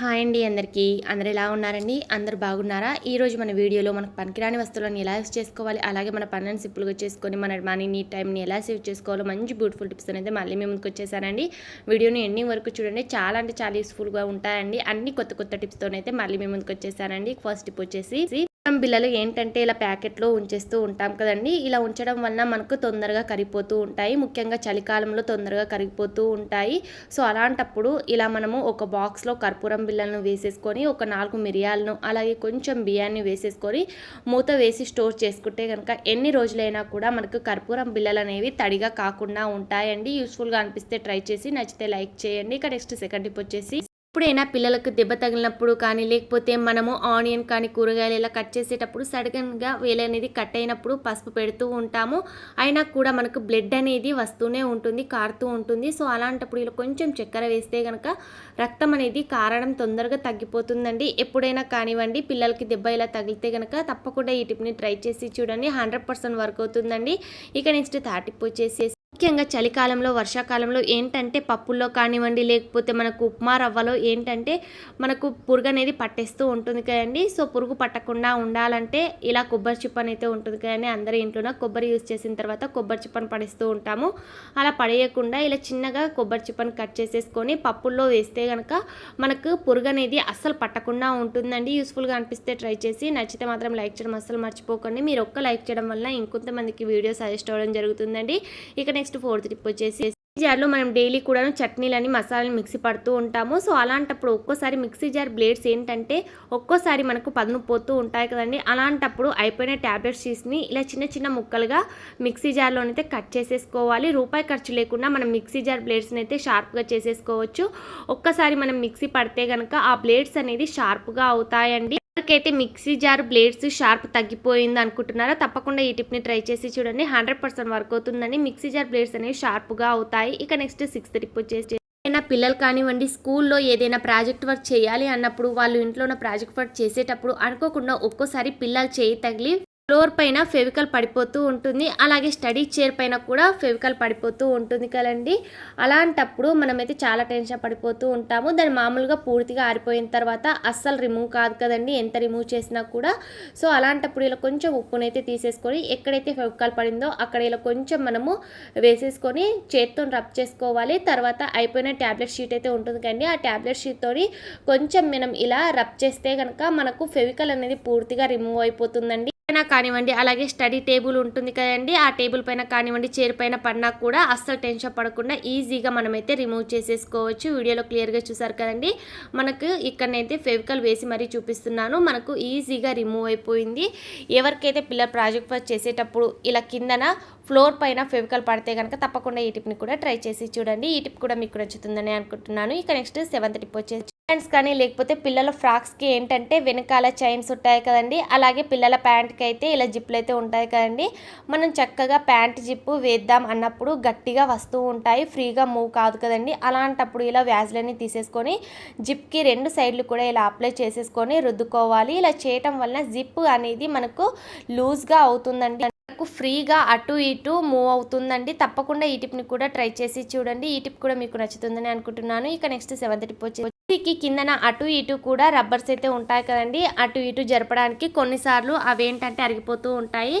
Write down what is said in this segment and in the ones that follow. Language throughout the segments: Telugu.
హాయ్ అండి అందరికీ. అందరు ఎలా ఉన్నారండి? అందరు బాగున్నారా? ఈరోజు మన వీడియోలో మనకు పనికిరాని వస్తువులను ఎలా యూస్ చేసుకోవాలి? అలాగే మన పనులను సింపుల్గా చేసుకొని మన మనీని టైంని ఎలా సేవ్ చేసుకోవాలో మంచి బ్యూటిఫుల్ టిప్స్ అనేది మళ్ళీ మేము ముందుకు వచ్చేసానండి. వీడియోని ఎండింగ్ వరకు చూడండి. చాలా అంటే చాలా యూస్ఫుల్గా ఉంటాయండి. అన్ని కొత్త కొత్త టిప్స్తోనైతే మళ్ళీ మేము ముందుకు వచ్చేసానండి. ఫస్ట్ టిప్ వచ్చేసి బిల్లలు ఏంటంటే ఇలా ప్యాకెట్లో ఉంచేస్తూ ఉంటాం కదండి. ఇలా ఉంచడం వలన మనకు తొందరగా కరిగిపోతూ ఉంటాయి. ముఖ్యంగా చలికాలంలో తొందరగా కరిగిపోతూ ఉంటాయి. సో అలాంటప్పుడు ఇలా మనము ఒక బాక్స్లో కర్పూరం బిళ్ళలను వేసేసుకొని ఒక నాలుగు మిరియాలను అలాగే కొంచెం బియ్యాన్ని వేసేసుకొని మూత వేసి స్టోర్ చేసుకుంటే కనుక ఎన్ని రోజులైనా కూడా మనకు కర్పూరం బిళ్ళలు అనేవి తడిగా కాకుండా ఉంటాయండి. యూస్ఫుల్గా అనిపిస్తే ట్రై చేసి నచ్చితే లైక్ చేయండి. ఇక నెక్స్ట్ సెకండ్ టిప్ వచ్చేసి ఎప్పుడైనా పిల్లలకు దెబ్బ తగిలినప్పుడు కానీ లేకపోతే మనము ఆనియన్ కానీ కూరగాయలు ఇలా కట్ చేసేటప్పుడు సడన్గా వేలు అనేది కట్ అయినప్పుడు పసుపు పెడుతూ ఉంటాము. అయినా కూడా మనకు బ్లడ్ అనేది వస్తూనే ఉంటుంది కారుతూ ఉంటుంది. సో అలాంటప్పుడు ఇలా కొంచెం చక్కెర వేస్తే కనుక రక్తం అనేది కారడం తొందరగా తగ్గిపోతుందండి. ఎప్పుడైనా కానివ్వండి పిల్లలకి దెబ్బ ఇలా తగిలితే కనుక తప్పకుండా ఈ టిప్ని ట్రై చేసి చూడండి. హండ్రెడ్ పర్సెంట్ వర్క్ అవుతుందండి. ఇక నెక్స్ట్ థర్టీ వచ్చేసి ముఖ్యంగా చలికాలంలో వర్షాకాలంలో ఏంటంటే పప్పుల్లో కానివ్వండి లేకపోతే మనకు ఉప్మా రవ్వలో ఏంటంటే మనకు పురుగు అనేది పట్టేస్తూ ఉంటుంది కదండి. సో పురుగు పట్టకుండా ఉండాలంటే ఇలా కొబ్బరి చిప్పని అయితే ఉంటుంది కదండి. అందరి ఇంట్లోనే కొబ్బరి యూజ్ చేసిన తర్వాత కొబ్బరి చిప్పను పడిస్తూ ఉంటాము. అలా పడేయకుండా ఇలా చిన్నగా కొబ్బరి చిప్పని కట్ చేసేసుకొని పప్పుల్లో వేస్తే కనుక మనకు పురుగు అనేది అస్సలు పట్టకుండా ఉంటుందండి. యూస్ఫుల్గా అనిపిస్తే ట్రై చేసి నచ్చితే మాత్రం లైక్ చేయడం అస్సలు మర్చిపోకండి. మీరు ఒక్క లైక్ చేయడం వల్ల ఇంకొంతమందికి వీడియో సజెస్ట్ అవ్వడం జరుగుతుందండి. ఇక నెక్స్ట్ ఫోర్త్ టిప్ వచ్చేసి జార్లో మనం డైలీ కూడా చట్నీలని మసాలాలు మిక్సీ పడుతూ ఉంటాము. సో అలాంటప్పుడు ఒక్కోసారి మిక్సీ జార్ బ్లేడ్స్ ఏంటంటే ఒక్కోసారి మనకు పదును పోతూ ఉంటాయి కదండి. అలాంటప్పుడు అయిపోయిన ట్యాబ్లెట్స్ తీసుని ఇలా చిన్న చిన్న ముక్కలుగా మిక్సీ జార్లోనైతే కట్ చేసేసుకోవాలి. రూపాయి ఖర్చు లేకుండా మనం మిక్సీ జార్ బ్లేడ్స్ని అయితే షార్ప్గా చేసేసుకోవచ్చు. ఒక్కసారి మనం మిక్సీ పడితే కనుక ఆ బ్లేడ్స్ అనేది షార్ప్గా అవుతాయండి. ఎవరికైతే మిక్సీ జార్ బ్లేడ్స్ షార్ప్ తగ్గిపోయింది అనుకుంటున్నారో? తప్పకుండా ఈ టిప్ని ట్రై చేసి చూడండి. హండ్రెడ్ పర్సెంట్ వర్క్ అవుతుందని మిక్సీ జార్ బ్లేడ్స్ అనేవి షార్ప్గా అవుతాయి. ఇక నెక్స్ట్ సిక్స్త్ టిప్ వచ్చేసి ఏదైనా పిల్లలు కానివ్వండి స్కూల్లో ఏదైనా ప్రాజెక్ట్ వర్క్ చేయాలి అన్నప్పుడు వాళ్ళు ఇంట్లో ఉన్న ప్రాజెక్ట్ వర్క్ చేసేటప్పుడు అనుకోకుండా ఒక్కోసారి పిల్లలు చేయి తగిలి ఫ్లోర్ పైన ఫెవికల్ పడిపోతూ ఉంటుంది. అలాగే స్టడీ చైర్ పైన కూడా ఫెవికల్ పడిపోతూ ఉంటుంది కదండి. అలాంటప్పుడు మనమైతే చాలా టెన్షన్ పడిపోతూ ఉంటాము. దాన్ని మామూలుగా పూర్తిగా ఆరిపోయిన తర్వాత అస్సలు రిమూవ్ కాదు కదండి. ఎంత రిమూవ్ చేసినా కూడా. సో అలాంటప్పుడు ఇలా కొంచెం ఉప్పునైతే తీసేసుకొని ఎక్కడైతే ఫెవికల్ పడిందో అక్కడ ఇలా కొంచెం మనము వేసేసుకొని చేత్తో రబ్ చేసుకోవాలి. తర్వాత అయిపోయిన ట్యాబ్లెట్ షీట్ అయితే ఉంటుంది కండి ఆ ట్యాబ్లెట్ షీట్తో కొంచెం మనం ఇలా రబ్ చేస్తే కనుక మనకు ఫెవికల్ అనేది పూర్తిగా రిమూవ్ అయిపోతుందండి. పైన కానివ్వండి అలాగే స్టడీ టేబుల్ ఉంటుంది కదండి ఆ టేబుల్ పైన కానివ్వండి చైర్ పైన పడినా కూడా అస్సలు టెన్షన్ పడకుండా ఈజీగా మనమైతే రిమూవ్ చేసేసుకోవచ్చు. వీడియోలో క్లియర్గా చూసారు కదండి. మనకు ఇక్కడనైతే ఫెవికల్ వేసి మరీ చూపిస్తున్నాను. మనకు ఈజీగా రిమూవ్ అయిపోయింది. ఎవరికైతే పిల్లల ప్రాజెక్ట్ వర్క్ చేసేటప్పుడు ఇలా కిందన ఫ్లోర్ పైన ఫెవికల్ పడితే కనుక తప్పకుండా ఈ టిప్ని కూడా ట్రై చేసి చూడండి. ఈ టిప్ కూడా మీకు నచ్చుతుందని అనుకుంటున్నాను. ఇక నెక్స్ట్ సెవెంత్ టిప్ వచ్చేసి ప్యాంట్స్ కానీ లేకపోతే పిల్లల ఫ్రాక్స్కి ఏంటంటే వెనకాల చైన్స్ ఉంటాయి కదండి. అలాగే పిల్లల ప్యాంట్కి అయితే ఇలా జిప్లు అయితే ఉంటాయి కదండి. మనం చక్కగా ప్యాంట్ జిప్పు వేద్దాం అన్నప్పుడు గట్టిగా వస్తూ ఉంటాయి. ఫ్రీగా మూవ్ కాదు కదండి. అలాంటప్పుడు ఇలా వ్యాజ్లని తీసేసుకొని జిప్కి రెండు సైడ్లు కూడా ఇలా అప్లై చేసేసుకొని రుద్దుకోవాలి. ఇలా చేయటం వలన జిప్ అనేది మనకు లూజ్గా అవుతుందండి. మనకు ఫ్రీగా అటు ఇటు మూవ్ అవుతుందండి. తప్పకుండా ఈ టిప్ని కూడా ట్రై చేసి చూడండి. ఈ టిప్ కూడా మీకు నచ్చుతుందని అనుకుంటున్నాను. ఇక నెక్స్ట్ సెవెంత్ టిప్ వచ్చి కి కిందన అటు ఇటు కూడా రబ్బర్స్ అయితే ఉంటాయి కదండి. అటు ఇటు జరపడానికి కొన్నిసార్లు అవి ఏంటంటే అరిగిపోతూ ఉంటాయి.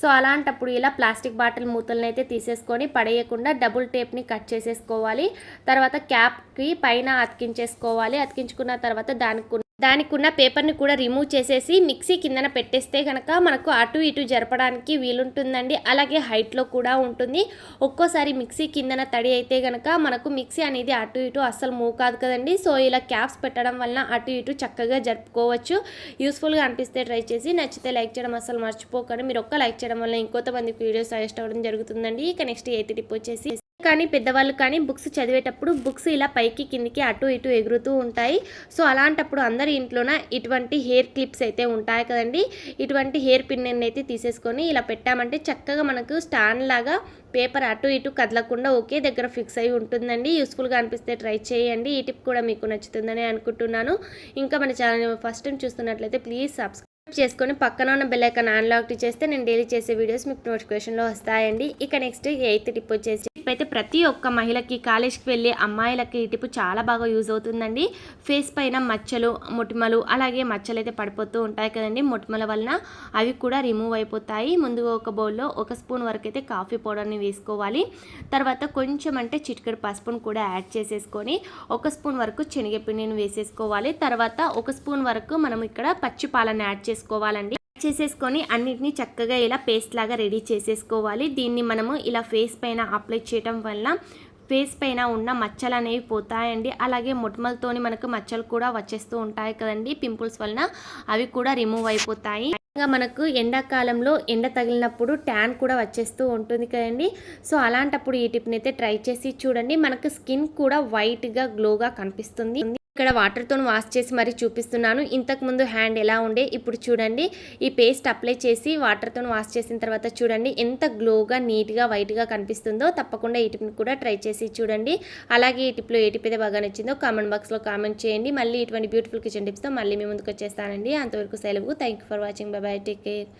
సో అలాంటప్పుడు ఇలా ప్లాస్టిక్ బాటిల్ మూతలను అయితే తీసేసుకొని పడేయకుండా డబుల్ టేప్ని కట్ చేసేసుకోవాలి. తర్వాత క్యాప్కి పైన అతికించేసుకోవాలి. అతికించుకున్న తర్వాత దానికి దానికి ఉన్న పేపర్ని కూడా రిమూవ్ చేసేసి మిక్సీ కిందన పెట్టేస్తే కనుక మనకు అటు ఇటు జరపడానికి వీలుంటుందండి. అలాగే హైట్లో కూడా ఉంటుంది. ఒక్కోసారి మిక్సీ కిందన తడి అయితే కనుక మనకు మిక్సీ అనేది అటు ఇటు అస్సలు మూవ్ కాదు కదండి. సో ఇలా క్యాప్స్ పెట్టడం వలన అటు ఇటు చక్కగా జరుపుకోవచ్చు. యూస్ఫుల్గా అనిపిస్తే ట్రై చేసి నచ్చితే లైక్ చేయడం అసలు మర్చిపోకండి. మీరు ఒక్క లైక్ చేయడం వల్ల ఇంకొంతమందికి వీడియోస్ సజెస్ట్ అవ్వడం జరుగుతుందండి. ఇక నెక్స్ట్ ఎయిత్ టిప్ వచ్చేసి కానీ పెద్దవాళ్ళు కానీ బుక్స్ చదివేటప్పుడు బుక్స్ ఇలా పైకి కిందికి అటు ఇటు ఎగురుతూ ఉంటాయి. సో అలాంటప్పుడు అందరి ఇంట్లోన ఇటువంటి హెయిర్ క్లిప్స్ అయితే ఉంటాయి కదండి. ఇటువంటి హెయిర్ పిన్ అయితే తీసేసుకొని ఇలా పెట్టామంటే చక్కగా మనకు స్టాండ్ లాగా పేపర్ అటు ఇటు కదలకుండా ఒకే దగ్గర ఫిక్స్ అయి ఉంటుందండి. యూస్ఫుల్గా అనిపిస్తే ట్రై చేయండి. ఈ టిప్ కూడా మీకు నచ్చుతుందని అనుకుంటున్నాను. ఇంకా మన ఛానల్ ఫస్ట్ టైం చూస్తున్నట్లయితే ప్లీజ్ సబ్స్క్రైబ్ చేసుకొని పక్కన ఉన్న బెల్ ఐకాన్ అన్లాక్ చేస్తే నేను డైలీ చేసే వీడియోస్ మీకు నోటిఫికేషన్లో వస్తాయండి. ఇక నెక్స్ట్ ఎయిత్ టిప్ వచ్చేసి టిప్ అయితే ప్రతి ఒక్క మహిళకి కాలేజ్కి వెళ్ళే అమ్మాయిలకి ఈ టిప్ చాలా బాగా యూజ్ అవుతుందండి. ఫేస్ పైన మచ్చలు మొటిమలు అలాగే మచ్చలు అయితే పడిపోతూ ఉంటాయి కదండి. మొటిమల వలన అవి కూడా రిమూవ్ అయిపోతాయి. ముందుగా ఒక బౌల్లో ఒక స్పూన్ వరకు అయితే కాఫీ పౌడర్ని వేసుకోవాలి. తర్వాత కొంచెం అంటే చిటికెడు పసుపును కూడా యాడ్ చేసేసుకొని ఒక స్పూన్ వరకు శనగపిండిని వేసేసుకోవాలి. తర్వాత ఒక స్పూన్ వరకు మనం ఇక్కడ పచ్చి పాలను యాడ్ చేసుకోవాలండి. చేసేసుకొని అన్నిటిని చక్కగా ఇలా పేస్ట్ లాగా రెడీ చేసేసుకోవాలి. దీన్ని మనము ఇలా ఫేస్ పైన అప్లై చేయటం వల్ల ఫేస్ పైన ఉన్న మచ్చలు అనేవి పోతాయండి. అలాగే మొటిమలతోని మనకు మచ్చలు కూడా వచ్చేస్తూ ఉంటాయి కదండి. పింపుల్స్ వలన అవి కూడా రిమూవ్ అయిపోతాయి. మనకు ఎండాకాలంలో ఎండ తగిలినప్పుడు ట్యాన్ కూడా వచ్చేస్తూ ఉంటుంది కదండి. సో అలాంటప్పుడు ఈ టిప్ని అయితే ట్రై చేసి చూడండి. మనకు స్కిన్ కూడా వైట్గా గ్లోగా కనిపిస్తుంది. ఇక్కడ వాటర్తో వాష్ చేసి మరీ చూపిస్తున్నాను. ఇంతకు ముందు హ్యాండ్ ఎలా ఉండే ఇప్పుడు చూడండి. ఈ పేస్ట్ అప్లై చేసి వాటర్తో వాష్ చేసిన తర్వాత చూడండి. ఎంత గ్లోగా నీట్గా వైట్గా కనిపిస్తుందో తప్పకుండా ఈ టిప్ని కూడా ట్రై చేసి చూడండి. అలాగే ఈ టిప్లో ఏ టిప్ అయితే బాగా నచ్చిందో కామెంట్ బాక్స్లో కామెంట్ చేయండి. మళ్ళీ ఇటువంటి బ్యూటిఫుల్ కిచెన్ టిప్స్తో మళ్ళీ మీ ముందుకు వచ్చేస్తానండి. అంతవరకు సెలవు. Thank you for watching bye take care